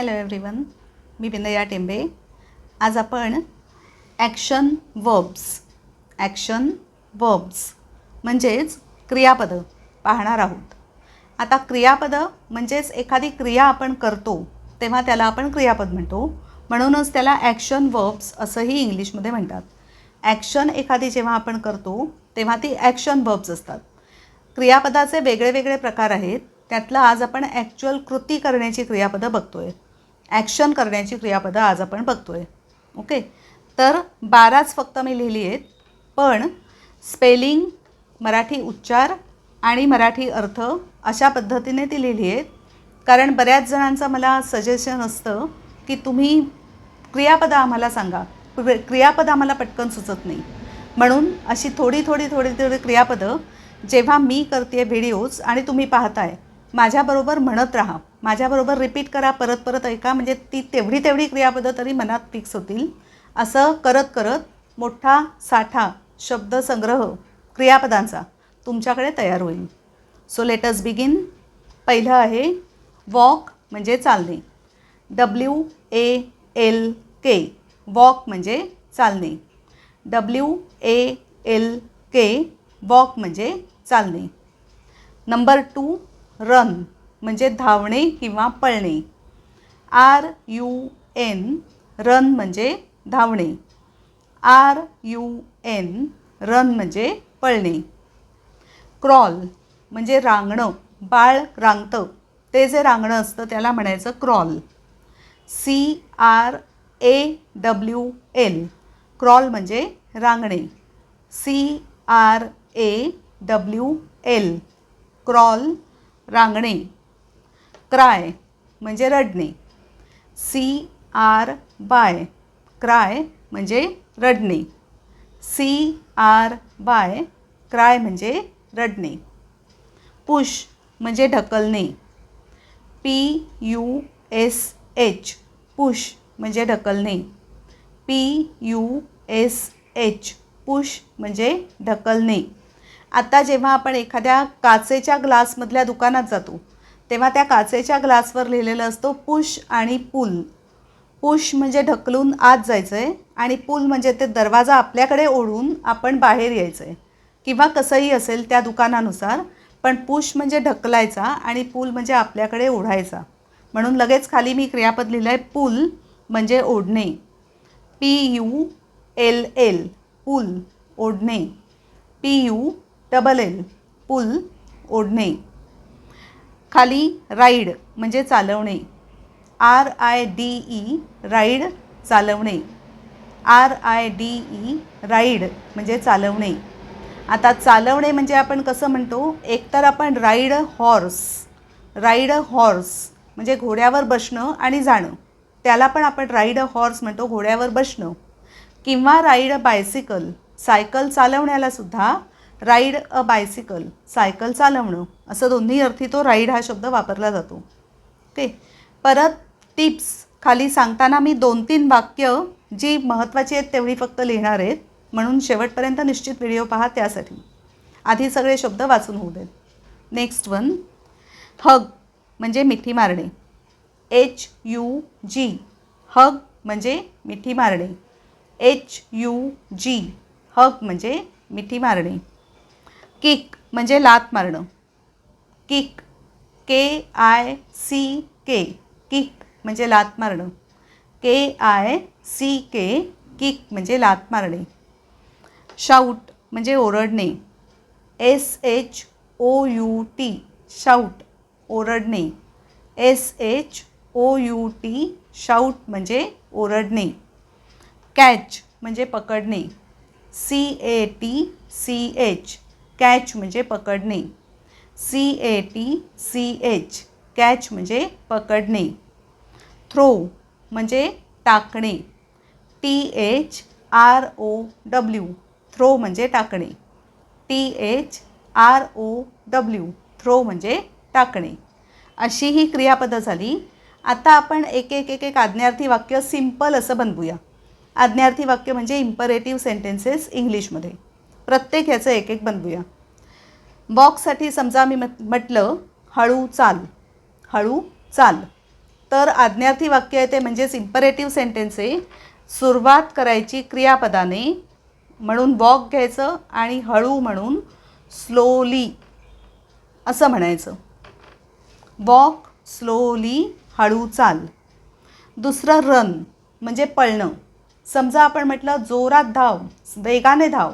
Hello everyone मी बिंदया टेंबे. आज आपण ॲक्शन वर्ब्स ॲक्शन वर्ब्स म्हणजेच क्रियापदं पाहणार आहोत. आता क्रियापदं म्हणजेच एखादी क्रिया आपण करतो तेव्हा त्याला आपण क्रियापद म्हणतो. म्हणूनच त्याला ॲक्शन वर्ब्स असंही इंग्लिशमध्ये म्हणतात. ॲक्शन एखादी जेव्हा आपण करतो तेव्हा ती ॲक्शन वर्ब्स असतात. क्रियापदाचे वेगळे वेगळे प्रकार आहेत. त्यातलं आज आपण ॲक्च्युअल कृती करण्याची क्रियापदं बघतो आहे ॲक्शन करण्याची क्रियापदं आज आपण बघतो आहे ओके? तर बाराच फक्त मी लिहिली आहेत पण स्पेलिंग मराठी उच्चार आणि मराठी अर्थ अशा पद्धतीने ती लिहिली आहेत. कारण बऱ्याच जणांचं मला सजेशन असतं की तुम्ही क्रियापदं आम्हाला सांगा. क्रियापद आम्हाला पटकन सुचत नाही. म्हणून अशी थोडी थोडी थोडी थोडी क्रियापदं जेव्हा मी करते व्हिडिओज आणि तुम्ही पाहताय माझ्याबरोबर म्हणत राहा. माझ्याबरोबर रिपीट करा परत परत ऐका. म्हणजे ती तेवढी तेवढी क्रियापदं तरी मनात फिक्स होतील. असं करत करत मोठा साठा शब्दसंग्रह क्रियापदांचा तुमच्याकडे तयार होईल. सो लेटस बिगिन पहिलं आहे वॉक म्हणजे चालणे. W A L K walk म्हणजे चालणे. W A L K walk म्हणजे चालणे. नंबर टू रन म्हणजे धावणे किंवा पळणे. आर यू एन रन म्हणजे धावणे. आर यू एन रन म्हणजे पळणे. क्रॉल म्हणजे रांगणं बाळ रांगतं. ते जे रांगणं असतं त्याला म्हणायचं crawl. C R A W L crawl म्हणजे रांगणे. C R A W L crawl रांगणे, cry, म्हणजे रडणे. सी आर बाय, क्राय म्हणजे रडणे. सी आर बाय, क्राय म्हणजे रडणे. पुश म्हणजे ढकलणे. P U S H, push म्हणजे ढकलणे. P U S H, push म्हणजे ढकलणे. आता जेव्हा आपण एखाद्या काचेच्या ग्लासमधल्या दुकानात जातो तेव्हा त्या काचेच्या ग्लासवर लिहिलेलं असतो पुश आणि पुल. पुश म्हणजे ढकलून आत जायचं आहे आणि पुल म्हणजे ते दरवाजा आपल्याकडे ओढून आपण बाहेर यायचं आहे किंवा कसंही असेल त्या दुकानानुसार पण पुश म्हणजे ढकलायचा आणि पूल म्हणजे आपल्याकडे ओढायचा. म्हणून लगेच खाली मी क्रियापद लिहिलं आहे पूल म्हणजे ओढणे. P U L L pull ओढणे. P U double L pull ओढणे. खाली राईड म्हणजे चालवणे. R I D E ride चालवणे. R I D E ride म्हणजे चालवणे. आता चालवणे म्हणजे आपण कसं म्हणतो? एकतर आपण राईड हॉर्स राईड हॉर्स म्हणजे घोड्यावर बसणं आणि जाणं. त्याला पण आपण राईड हॉर्स म्हणतो घोड्यावर बसणं. किंवा राईड बायसिकल सायकल चालवण्याला सुद्धा राईड अ बायसिकल सायकल चालवणं असं दोन्ही अर्थी तो राईड हा शब्द वापरला जातो. ओके? परत टिप्स. खाली सांगताना मी दोन तीन वाक्य जी महत्त्वाची आहेत तेवढी फक्त लिहिणार आहेत म्हणून शेवटपर्यंत निश्चित व्हिडिओ पहा त्यासाठी. आधी सगळे शब्द वाचून होऊ देत. Next one. हग म्हणजे मिठी मारणे. एच यू जी. हग म्हणजे मिठी मारणे. एच यू जी. हग म्हणजे मिठी मारणे. किक, म्हणजे लात मारणं. Kick, K I C K, kick, म्हणजे लात मारणं. K I C K, kick, म्हणजे लात मारणे. शाऊट, म्हणजे ओरडणे. S H O U T, shout, ओरडणे. S H O U T, shout, म्हणजे ओरडणे. कॅच, म्हणजे पकडणे. C A T, C H catch म्हणजे पकडणे. C A T C H catch म्हणजे पकडणे. थ्रो म्हणजे टाकणे. T H R O W throw म्हणजे टाकणे. T H R O W throw म्हणजे टाकणे. अशी ही क्रियापदं झाली. आता आपण एक एक एक एक आज्ञार्थी वाक्य सिंपल असं बनवूया. आज्ञार्थी वाक्य म्हणजे इम्परेटिव्ह सेंटेन्सेस इंग्लिशमध्ये प्रत्येक ह्याचं एक एक बनवूया. बॉक्ससाठी समजा मी म्हट म्हटलं हळू चाल हळू चाल. तर आज्ञार्थी वाक्य आहे ते म्हणजेच इम्परेटिव्ह सेंटेन्स आहे. सुरुवात करायची क्रियापदाने म्हणून वॉक घ्यायचं आणि हळू म्हणून स्लोली असं म्हणायचं. वॉक स्लोली हळू चाल. दुसरं रन म्हणजे पळणं. समजा आपण म्हटलं जोरात धाव वेगाने धाव.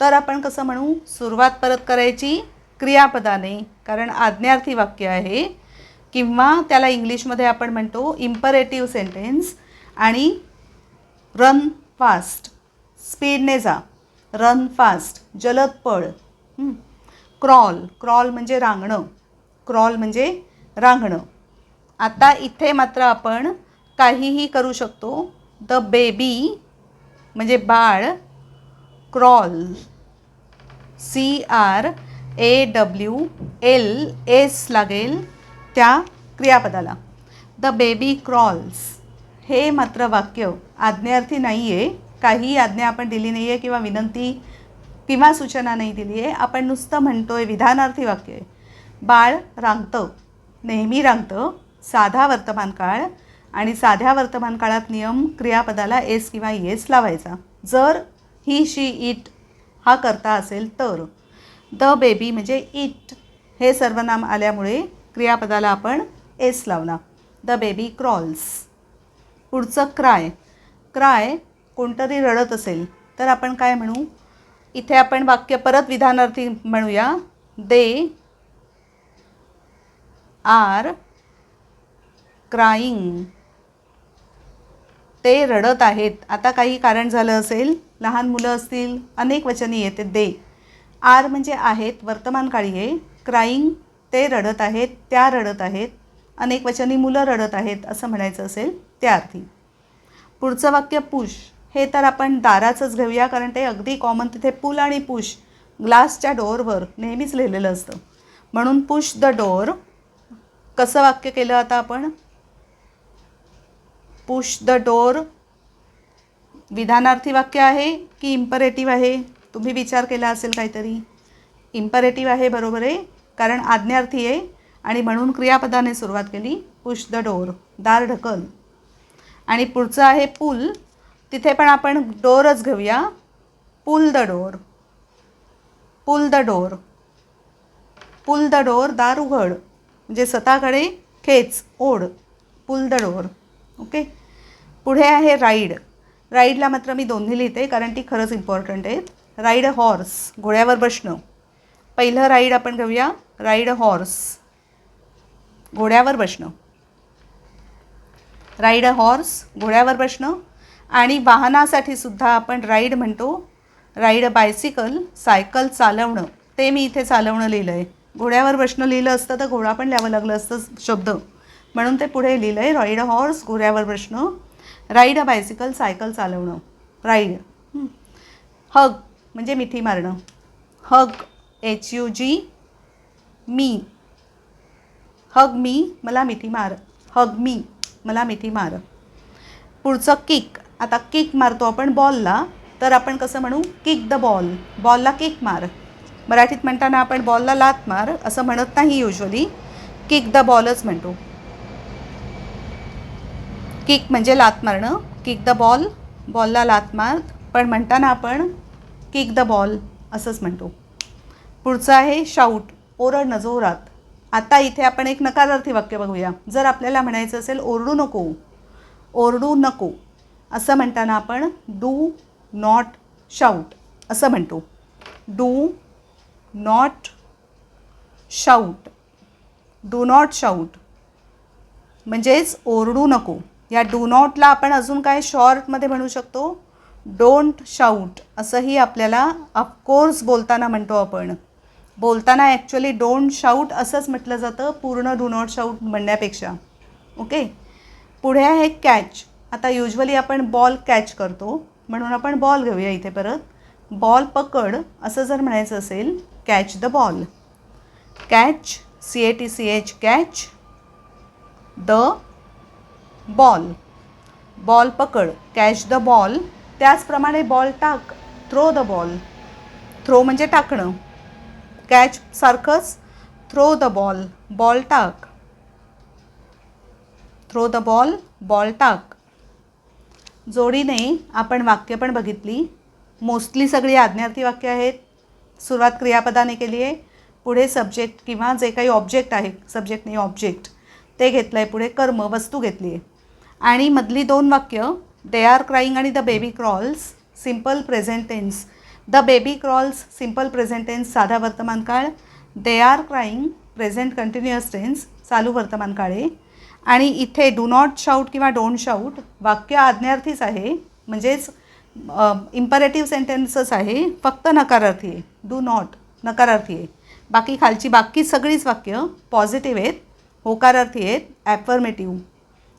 तर आपण कसं म्हणू? सुरुवात परत करायची क्रियापदाने. कारण आज्ञार्थी वाक्य आहे. किंवा त्याला इंग्लिशमध्ये आपण म्हणतो इम्परेटिव्ह सेंटेन्स आणि रन फास्ट स्पीडने जा. रन फास्ट जलद पळ. क्रॉल क्रॉल म्हणजे रांगणं. क्रॉल म्हणजे रांगणं. आता इथे मात्र आपण काहीही करू शकतो. द बेबी म्हणजे बाळ crawl C R A W L S लागेल त्या क्रियापदाला. द बेबी क्रॉल्स हे मात्र वाक्य आज्ञार्थी नाही आहे काही आज्ञा आपण दिली नाही आहे किंवा विनंती किंवा सूचना नाही दिली आहे आपण नुसतं म्हणतो आहे विधानार्थी वाक्य आहे. बाळ रांगतं. नेहमी रांगतं. साधा वर्तमान काळ आणि साध्या वर्तमान काळात नियम क्रियापदाला एस किंवा एस लावायचा. जर ही शी इट हा करता असेल तर. द बेबी म्हणजे इट. हे सर्वनाम आल्यामुळे क्रियापदाला आपण एस लावला द बेबी क्रॉल्स. पुढचं क्राय. क्राय कोणतरी रडत असेल. तर आपण काय म्हणू? इथे आपण वाक्य परत विधानार्थी म्हणूया. They are crying. ते रडत आहेत. आता काही कारण झालं असेल. लहान मुलं असतील. अनेक वचनी येते. दे. आर म्हणजे आहेत. वर्तमानकाळी आहे क्राईंग ते रडत आहेत. त्या रडत आहेत. अनेक वचनी मुलं रडत आहेत असं म्हणायचं असेल. त्या अर्थी पुढचं वाक्य पुश हे तर आपण दाराचंच घेऊया कारण ते अगदी कॉमन तिथे पुल आणि पुश ग्लासच्या डोअरवर नेहमीच लिहिलेलं असतं. म्हणून पुश द डोअर. कसं वाक्य केलं आता आपण? पुश द डोअर विधानार्थी वाक्य आहे की इम्परेटिव्ह आहे? तुम्ही विचार केला असेल काहीतरी. इम्परेटिव्ह आहे बरोबर आहे कारण आज्ञार्थी आहे आणि म्हणून क्रियापदाने सुरुवात केली. पुश द डोअर दार ढकल. आणि पुढचं आहे पूल. तिथे पण आपण डोरच घेऊया. Pull the door pull the door pull the door दार उघड. म्हणजे स्वतःकडे खेच ओढ. Pull the door okay? पुढे आहे राईड. राईडला मात्र मी दोन्ही लिहिते कारण ती खरंच इम्पॉर्टंट आहेत राईड अ हॉर्स घोड्यावर बसणं. पहिलं राईड आपण घेऊया. राईड अ हॉर्स घोड्यावर बसणं. राईड अ हॉर्स घोड्यावर बसणं. आणि वाहनासाठी सुद्धा आपण राईड म्हणतो. राईड अ बायसिकल सायकल चालवणं. ते मी इथे चालवणं लिहिलं आहे घोड्यावर बसणं लिहिलं असतं तर घोडा पण लिहावं लागलं असतं शब्द. म्हणून ते पुढे लिहिलं आहे राईड अ हॉर्स घोड्यावर बसणं. राईड अ बायसिकल सायकल चालवणं. राईड. हग म्हणजे मिठी मारणं. हग एच यू जी मी. हग मी मला मिठी मार. हग मी मला मिठी मार. पुढचं किक आता किक मारतो आपण बॉलला तर आपण कसं म्हणू? किक द बॉल बॉलला किक मार. मराठीत म्हणताना आपण बॉलला लात मार असं म्हणत नाही युजली किक द बॉलच म्हणतो. किक म्हणजे लात मारणं. किक द बॉल बॉलला लात मार. पण म्हणताना आपण किक द बॉल असंच म्हणतो. पुढचं आहे शाऊट ओरडणं जोरात. आता इथे आपण एक नकारार्थी वाक्य बघूया. जर आपल्याला म्हणायचं असेल ओरडू नको. ओरडू नको. असं म्हणताना आपण डू नॉट शाऊट असं म्हणतो. Do not shout do not shout म्हणजेच ओरडू नको. या डू नॉटला आपण अजून काय शॉर्टमध्ये म्हणू शकतो? डोंट शाऊट असंही आपल्याला अफकोर्स बोलताना म्हणतो आपण. बोलताना ॲक्च्युली डोंट शाऊट असंच म्हटलं जातं पूर्ण डू नॉट शाऊट म्हणण्यापेक्षा. ओके पुढे आहे कॅच आता युजली आपण बॉल कॅच करतो. म्हणून आपण बॉल घेऊया इथे परत. बॉल पकड असं जर म्हणायचं असेल catch the ball catch C A T C H catch the ball. Ball पकड. Catch the ball. त्याचप्रमाणे बॉल टाक. Throw the ball. थ्रो म्हणजे टाकणं. कॅच सारखंच. Throw the ball. बॉल टाक. Throw the ball. बॉल टाक. जोडीने आपण वाक्य पण बघितली. मोस्टली सगळी आज्ञार्थी वाक्य आहेत. सुरुवात क्रियापदाने केली आहे. पुढे सब्जेक्ट किंवा जे काही ऑब्जेक्ट आहे सब्जेक्ट नाही ऑब्जेक्ट ते घेतलं आहे पुढे कर्म वस्तू घेतली आहे. आणि मधली दोन वाक्य दे आर क्राईंग आणि the baby crawls simple present tense the baby crawls simple present tense साधा वर्तमान काळ. They are crying present continuous tense चालू वर्तमान काळे. आणि इथे डू नॉट शाऊट किंवा डोंट शाऊट वाक्य आज्ञार्थीच आहे. म्हणजेच इम्परेटिव्ह सेंटेन्सच आहे. फक्त नकारार्थी आहे. डू नॉट नकारार्थी आहे. बाकी खालची बाकी सगळीच वाक्य पॉझिटिव्ह आहेत. होकारार्थी आहेत. ॲफर्मेटिव्ह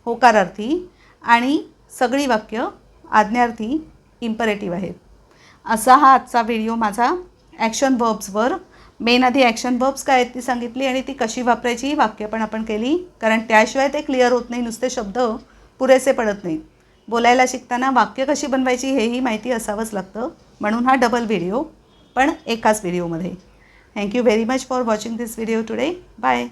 होकारार्थी आणि सगळी वाक्य आज्ञार्थी इम्परेटिव्ह आहेत. असा हा आजचा व्हिडिओ माझा ॲक्शन वर्ब्सवर मेन आधी ॲक्शन वर्ब्स काय आहेत ती सांगितली आणि ती कशी वापरायची ही वाक्य पण आपण केली. कारण त्याशिवाय ते क्लिअर होत नाही नुसते शब्द पुरेसे पडत नाहीत. बोलायला शिकताना वाक्य कशी बनवायची हेही माहिती असावंच लागतं. म्हणून हा डबल व्हिडिओ पण एकाच व्हिडिओमध्ये thank you very much for watching this video today bye